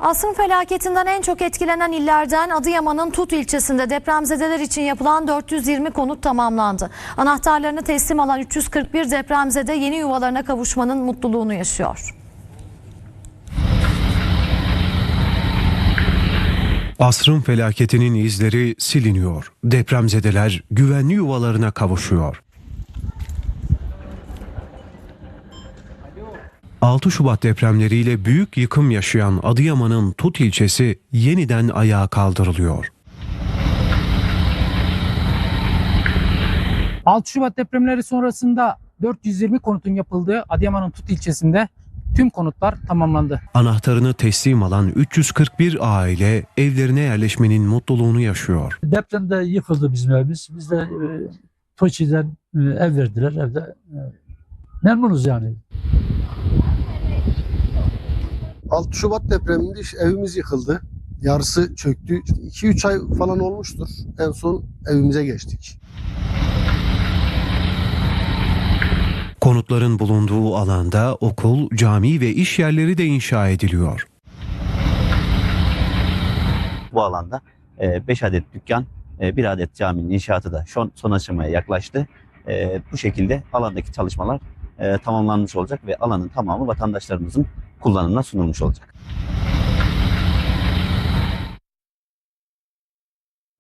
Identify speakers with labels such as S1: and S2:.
S1: Asrın felaketinden en çok etkilenen illerden Adıyaman'ın Tut ilçesinde depremzedeler için yapılan 420 konut tamamlandı. Anahtarlarını teslim alan 341 depremzede yeni yuvalarına kavuşmanın mutluluğunu yaşıyor.
S2: Asrın felaketinin izleri siliniyor. Depremzedeler güvenli yuvalarına kavuşuyor. 6 Şubat depremleriyle büyük yıkım yaşayan Adıyaman'ın Tut ilçesi yeniden ayağa kaldırılıyor.
S3: 6 Şubat depremleri sonrasında 420 konutun yapıldığı Adıyaman'ın Tut ilçesinde tüm konutlar tamamlandı.
S2: Anahtarını teslim alan 341 aile evlerine yerleşmenin mutluluğunu yaşıyor.
S4: Depremde yıkıldı bizim evimiz. Biz de e, TOÇİ'den e, ev verdiler. Evde e, memnunuz yani.
S5: 6 Şubat depreminde iş- evimiz yıkıldı. Yarısı çöktü. 2-3 ay falan olmuştur. En son evimize geçtik.
S2: Konutların bulunduğu alanda okul, cami ve iş yerleri de inşa ediliyor.
S6: bu alanda 5 adet dükkan, 1 adet caminin inşaatı da son, son aşamaya yaklaştı. E, Bu şekilde alandaki çalışmalar e, tamamlanmış olacak ve alanın tamamı vatandaşlarımızın kullanımına sunulmuş olacak.